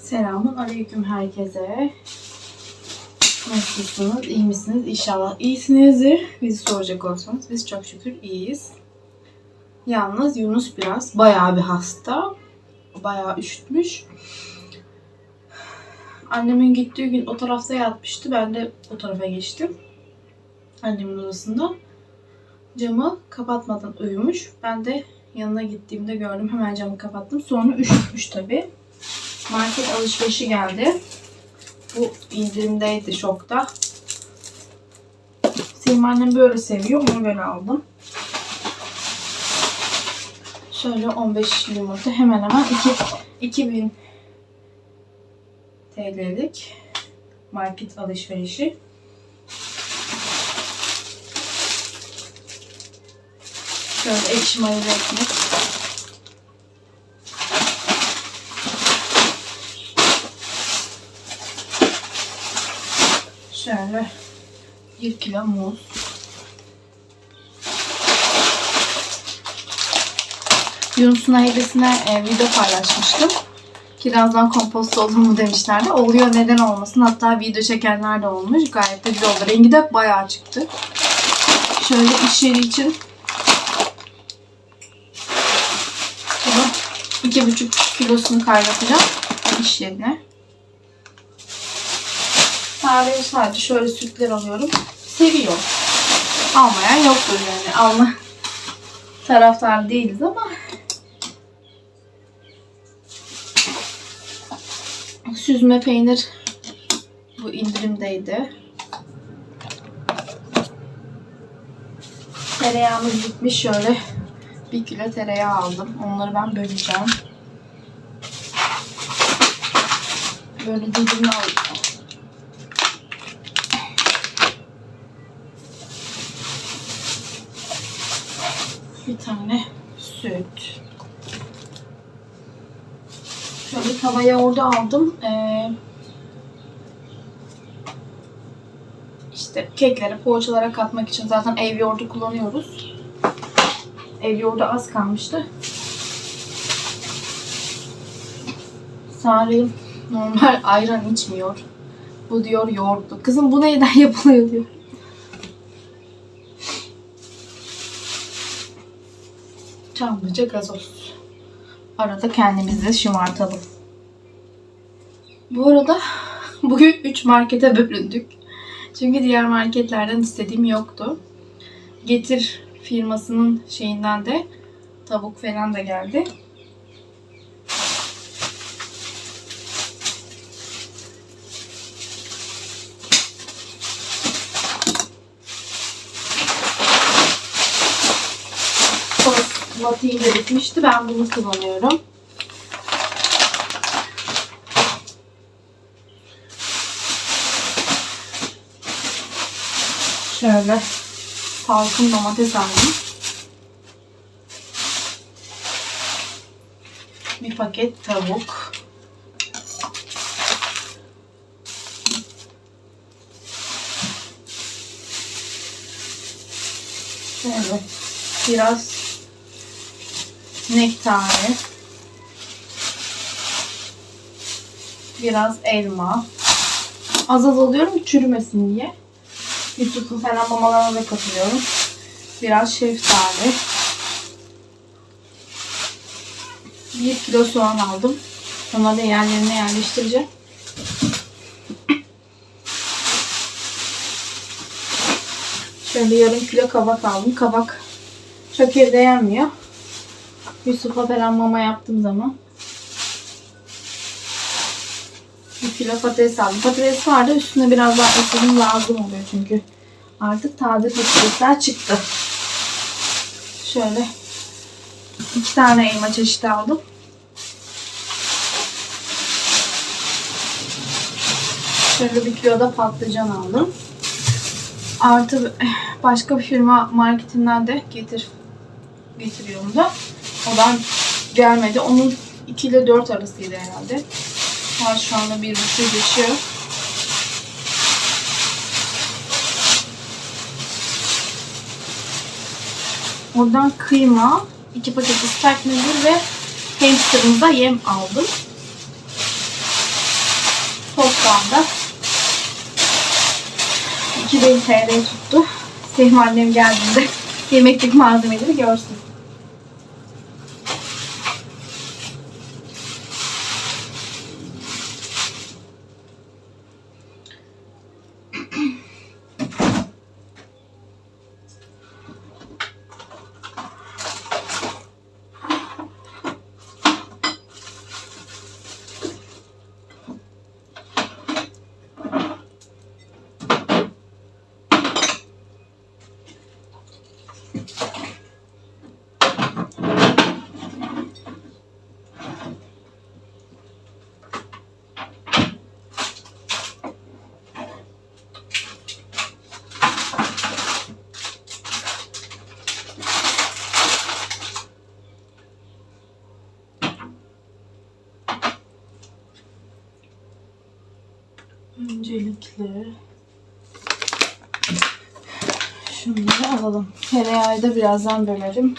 Selamun aleyküm herkese. Nasılsınız? İyi misiniz? İnşallah iyisinizdir. Bizi soracak olursanız biz çok şükür iyiyiz. Yalnız Yunus biraz bayağı bir hasta. Bayağı üşütmüş. Annemin gittiği gün o tarafta yatmıştı. Ben de o tarafa geçtim. Annemin odasında. Camı kapatmadan uyumuş. Ben de yanına gittiğimde gördüm. Hemen camı kapattım. Sonra üşütmüş tabii market alışverişi geldi. Bu indirimdeydi şokta. Selim annem böyle seviyor. Onu böyle aldım. Şöyle 15 yumurta hemen hemen 2, 2000 TL'lik market alışverişi. Şöyle ekşi mayalı ekmek. Şöyle 1 kilo muz. Yunus'un ailesine e, video paylaşmıştım. Kirazdan kompost olur mu demişlerdi. Oluyor neden olmasın. Hatta video çekenler de olmuş. Gayet de güzel oldu. Rengi de bayağı çıktı. Şöyle iş yeri için bunu 2,5 kilosunu kaynatacağım iş yerine. Sadece sadece şöyle sütler alıyorum. Seviyor. Almayan yoktur yani. Alma taraftar değiliz ama süzme peynir bu indirimdeydi. Tereyağımız bitmiş şöyle bir kilo tereyağı aldım. Onları ben böleceğim. Böyle dilimle alacağım. Bir tane süt. Şöyle tava yoğurdu aldım. Ee, işte keklere, poğaçalara katmak için zaten ev yoğurdu kullanıyoruz. Ev yoğurdu az kalmıştı. Salim normal ayran içmiyor. Bu diyor yoğurtlu. Kızım bu neyden yapılıyor diyor. Çamlıca gazoz. Arada kendimizi şımartalım. Bu arada bugün 3 markete bölündük. Çünkü diğer marketlerden istediğim yoktu. Getir firmasının şeyinden de tavuk falan da geldi. Matiğim de bitmişti. Ben bunu kullanıyorum. Şöyle salkım domates aldım. Bir paket tavuk. Şöyle biraz nektare, biraz elma. Az az alıyorum ki çürümesin diye. Yusuf'un falan mamalarına da katılıyorum. Biraz şeftali. Bir kilo soğan aldım. Onları da yerlerine yerleştireceğim. Şöyle yarım kilo kabak aldım. Kabak çok evde yenmiyor. Yusuf'a falan mama yaptığım zaman bir kilo patates aldım. Patates vardı üstüne biraz daha eklemem lazım oluyor çünkü artık taze patatesler çıktı. Şöyle iki tane elma çeşidi aldım. Şöyle bir kilo da patlıcan aldım. Artı başka bir firma marketinden de getir getiriyorum da. Odan gelmedi. Onun 2 ile 4 arasıydı herhalde. Var şu anda bir buçuk geçiyor. Oradan kıyma, 2 paket ıslak mendil ve hamsterımıza yem aldım. anda. 2000 TL tuttu. Sevim annem geldiğinde yemeklik malzemeleri görsün. Öncelikle şunları alalım. Tereyağı da birazdan bölerim.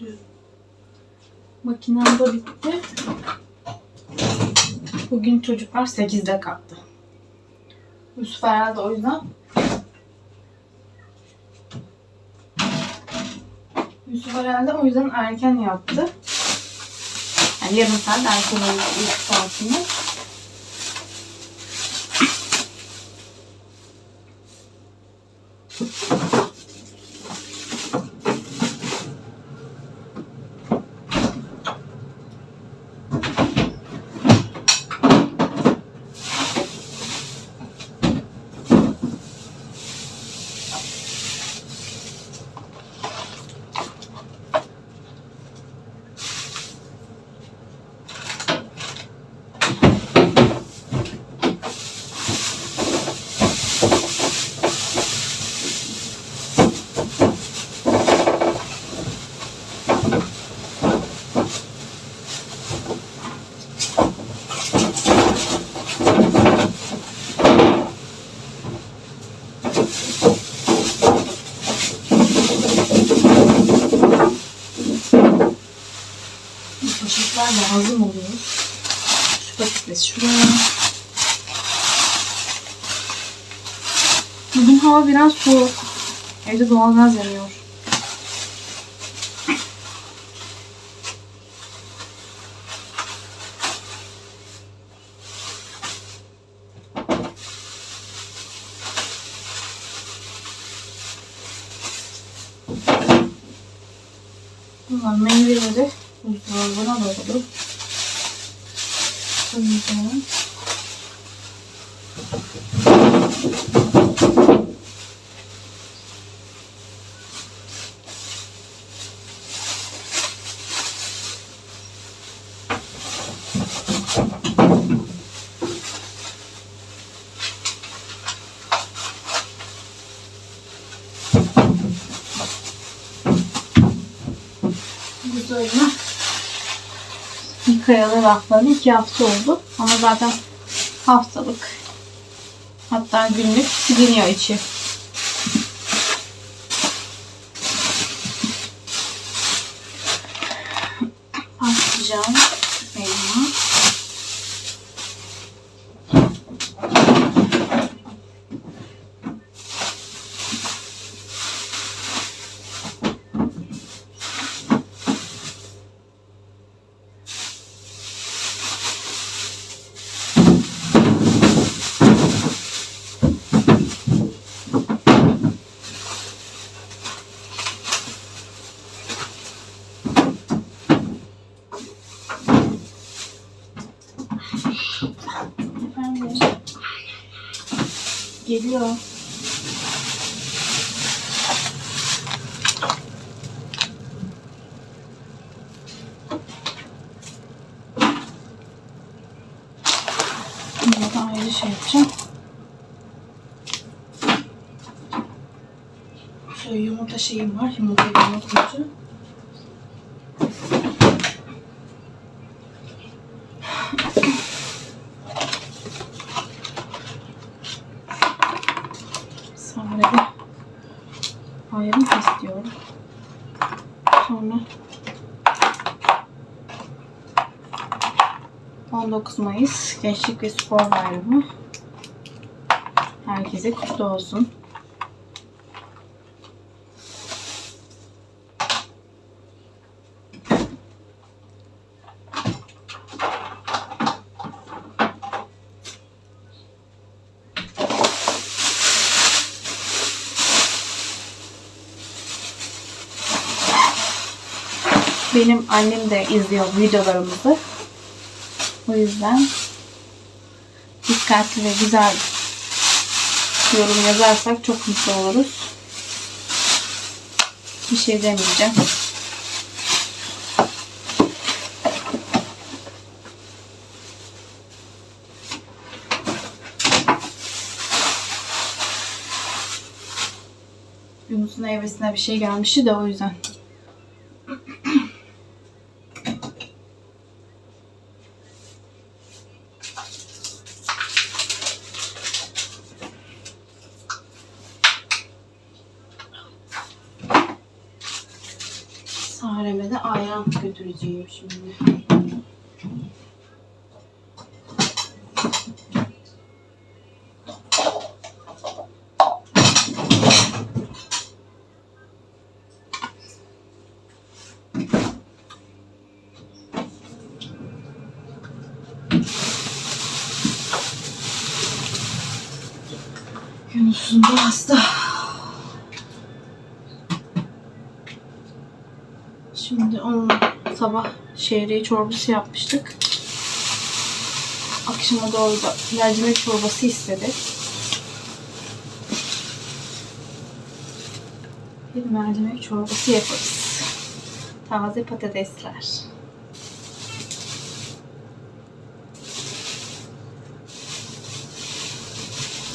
Getiriyorum. Makinem de bitti. Bugün çocuklar 8'de kalktı. Yusuf herhalde o yüzden Yusuf herhalde o yüzden erken yattı. Yani yarım saat erken uyudu ilk saatinde. Bu poşetler lazım oluyor. Patates şuraya. Bugün hava biraz soğuk. Evde doğalgaz yanıyor. Bunlar meyveleri buzdolabına doldurup koyacağım. Buzdolabına yıkayalı rafları iki hafta oldu. Ama zaten haftalık hatta günlük siliniyor içi. geliyor. Buradan ayrı şey yapacağım. Şöyle yumurta şeyim var. Yumurta yumurta koyacağım. 19 Mayıs Gençlik ve Spor Bayramı. Herkese kutlu olsun. Benim annem de izliyor videolarımızı. O yüzden dikkatli ve güzel yorum yazarsak çok mutlu oluruz. Bir şey demeyeceğim. Yunus'un evresine bir şey gelmişti de o yüzden. Sarem'e de ayran götüreceğim şimdi. Yunus'un da hasta. Şimdi onun sabah şehriye çorbası yapmıştık. Akşama doğru da mercimek çorbası istedi. Bir mercimek çorbası yaparız. Taze patatesler.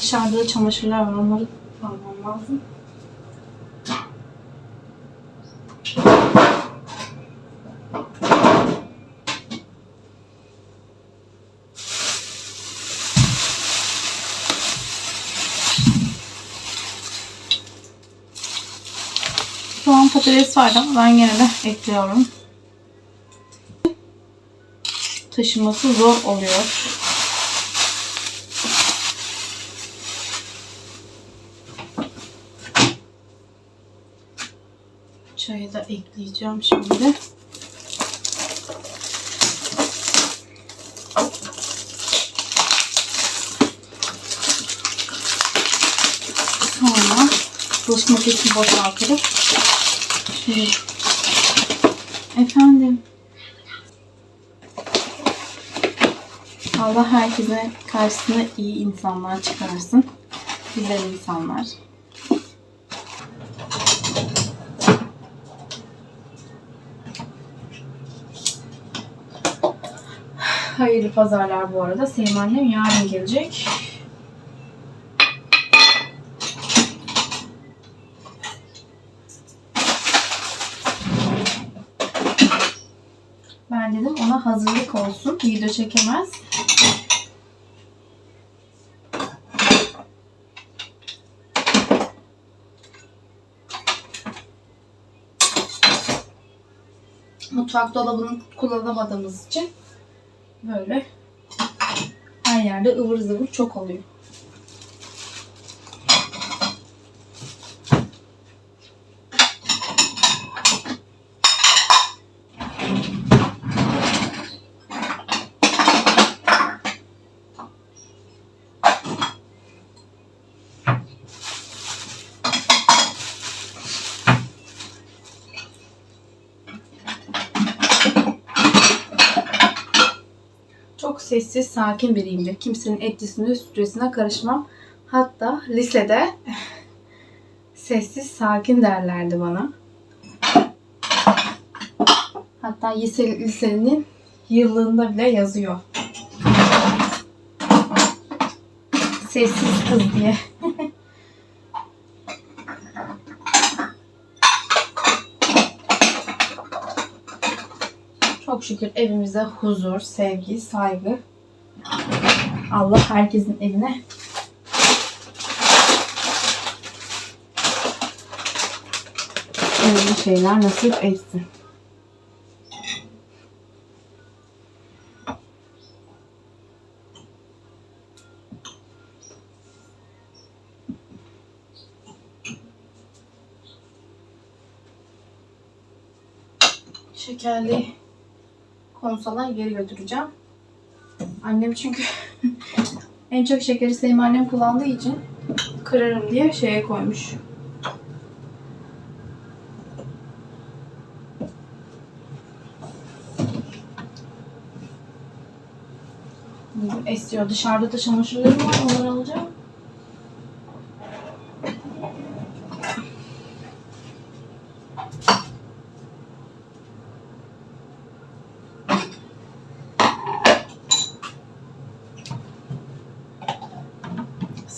Dışarıda da çamaşırlar var. Onları almam lazım. Vardı ama ben gene de ekliyorum. Taşıması zor oluyor. Çayı da ekleyeceğim şimdi. Sonra bulaşık makinesini boşaltırım. Şöyle. Efendim. Allah herkese karşısına iyi insanlar çıkarsın. Güzel insanlar. Hayırlı pazarlar bu arada. Sevim annem yarın gelecek. Hazırlık olsun. Video çekemez. Mutfak dolabını kullanamadığımız için böyle her yerde ıvır zıvır çok oluyor. Çok sessiz, sakin biriyimdir. Kimsenin etlisine, sütresine karışmam. Hatta lisede sessiz, sakin derlerdi bana. Hatta lise, lisenin yıllığında bile yazıyor. Sessiz kız diye. Şükür evimize huzur, sevgi, saygı. Allah herkesin evine öyle şeyler nasip etsin. Şekerli konsola geri götüreceğim. Annem çünkü en çok şekeri Sevim annem kullandığı için kırarım diye şeye koymuş. Esiyor. Dışarıda da çamaşırlarım var. Onları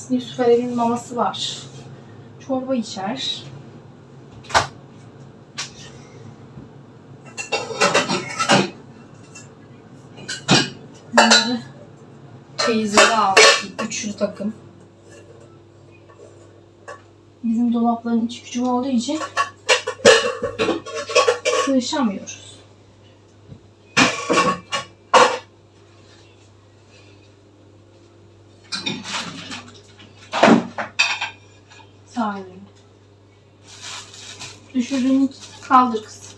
alacağım. Yusuf Erel'in maması var. Çorba içer. Bunları teyzede aldım. Üçlü takım. Bizim dolapların içi küçük olduğu için sığışamıyoruz. Sağ olun. Düşürdüğünü kaldır kız.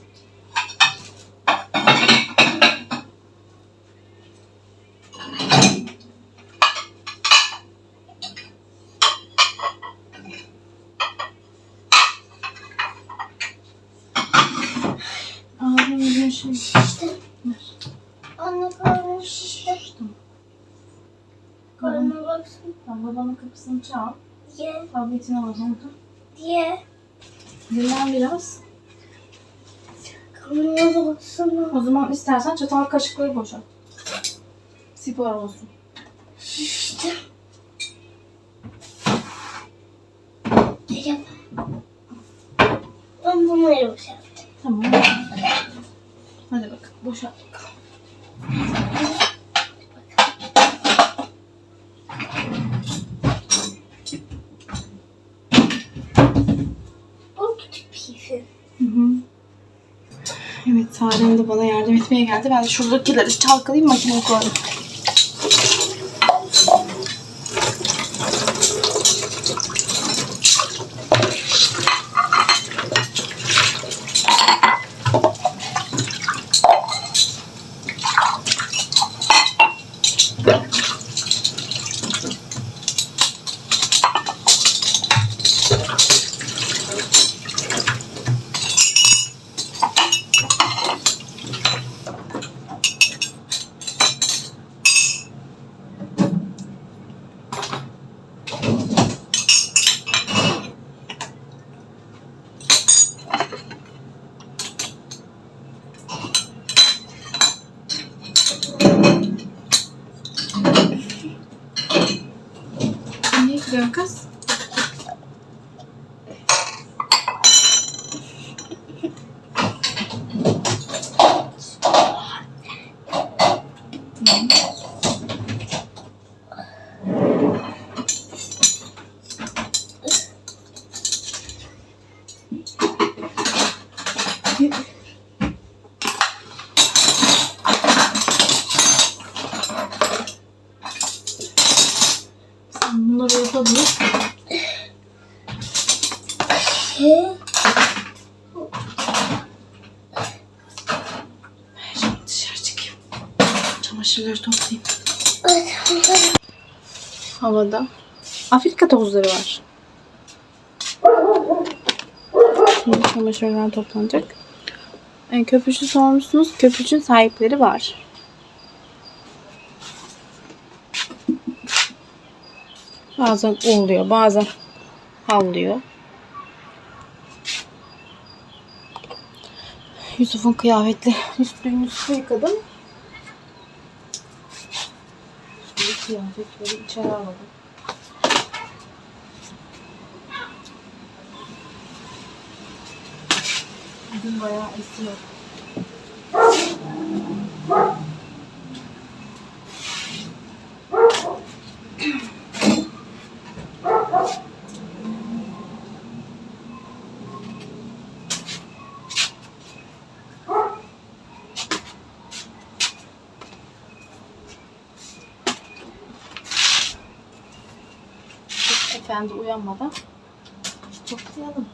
Şey. Ver. Anne karnım şişti. Karnıma baksın Tamam, babanın kapısını çal. diye. Tabletini al orada. Diye. Dinlen biraz. İstersen çatal kaşıkları boşalt. Spor olsun. Yap. Ben bunları boşalttım. Tamam. Hadi bakalım. Boşalt Sarem de bana yardım etmeye geldi. Ben de şuradakileri çalkalayayım makineye koyayım. Çamaşırları toplayayım. Havada. Afrika tozları var. Şimdi çamaşırlar toplanacak. E, köpüşü sormuşsunuz. Köpüşün sahipleri var. Bazen uluyor, bazen havlıyor. Yusuf'un kıyafetli Yusuf'u yıkadım. Hafif içeri alalım. Bugün bayağı esiyor. Efendi uyanmadan toplayalım.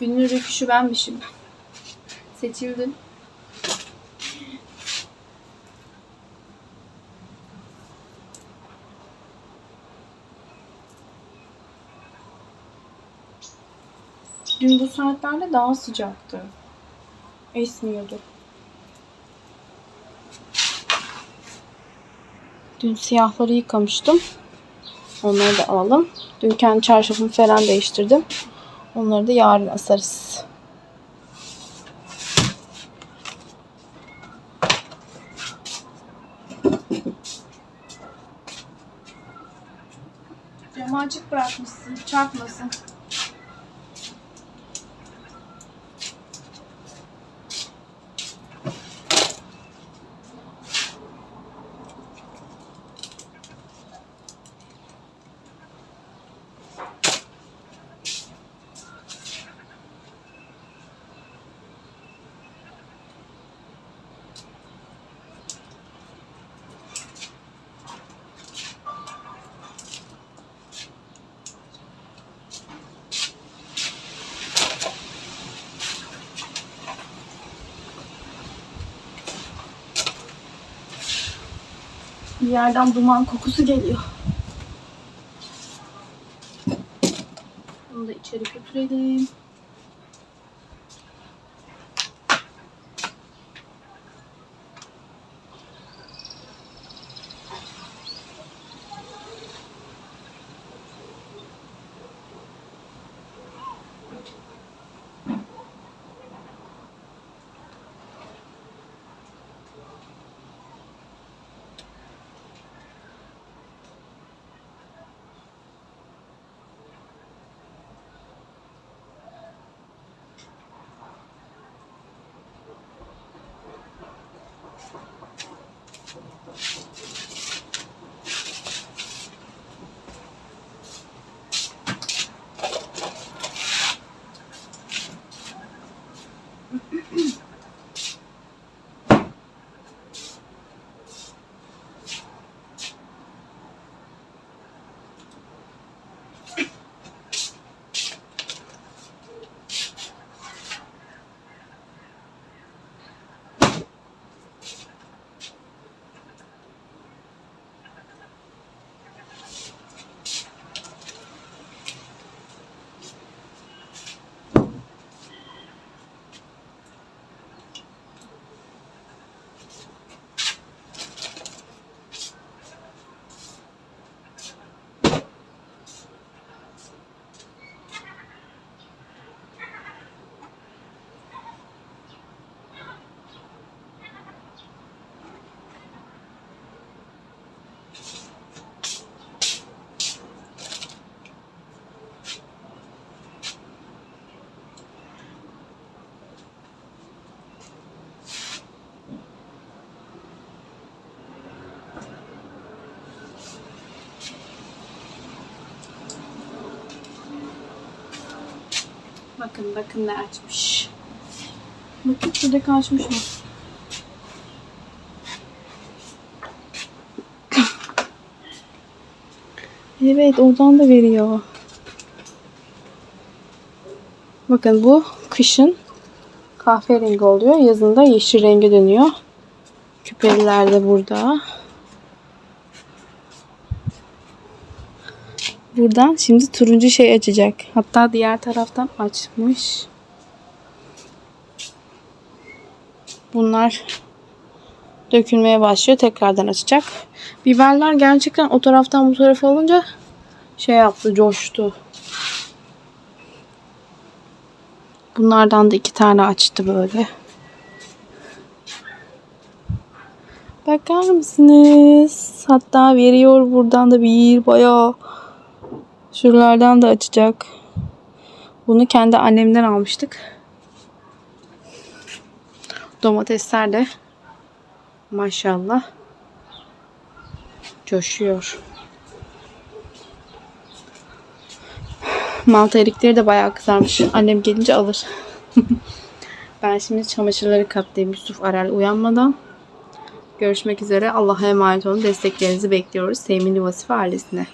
Günün rüküşü benmişim. Seçildim. Dün bu saatlerde daha sıcaktı. Esmiyordu. Dün siyahları yıkamıştım. Onları da alalım. Dün kendi çarşafımı falan değiştirdim. Onları da yarın asarız. Camı açık bırakmışsın. Çarpmasın. Bir yerden duman kokusu geliyor. Bunu da içeri götürelim. Bakın bakın ne açmış. Bakın şuradaki açmış mı? Evet oradan da veriyor. Bakın bu kışın kahverengi oluyor. Yazında yeşil renge dönüyor. Küpeliler de burada. Buradan şimdi turuncu şey açacak. Hatta diğer taraftan açmış. Bunlar dökülmeye başlıyor. Tekrardan açacak. Biberler gerçekten o taraftan bu tarafa olunca şey yaptı, coştu. Bunlardan da iki tane açtı böyle. Bakar mısınız? Hatta veriyor buradan da bir bayağı. Şuralardan da açacak. Bunu kendi annemden almıştık. Domatesler de maşallah coşuyor. Malta erikleri de bayağı kızarmış. Annem gelince alır. ben şimdi çamaşırları katlayayım Yusuf Arel uyanmadan. Görüşmek üzere. Allah'a emanet olun. Desteklerinizi bekliyoruz. Sevimli Vasıf ailesine.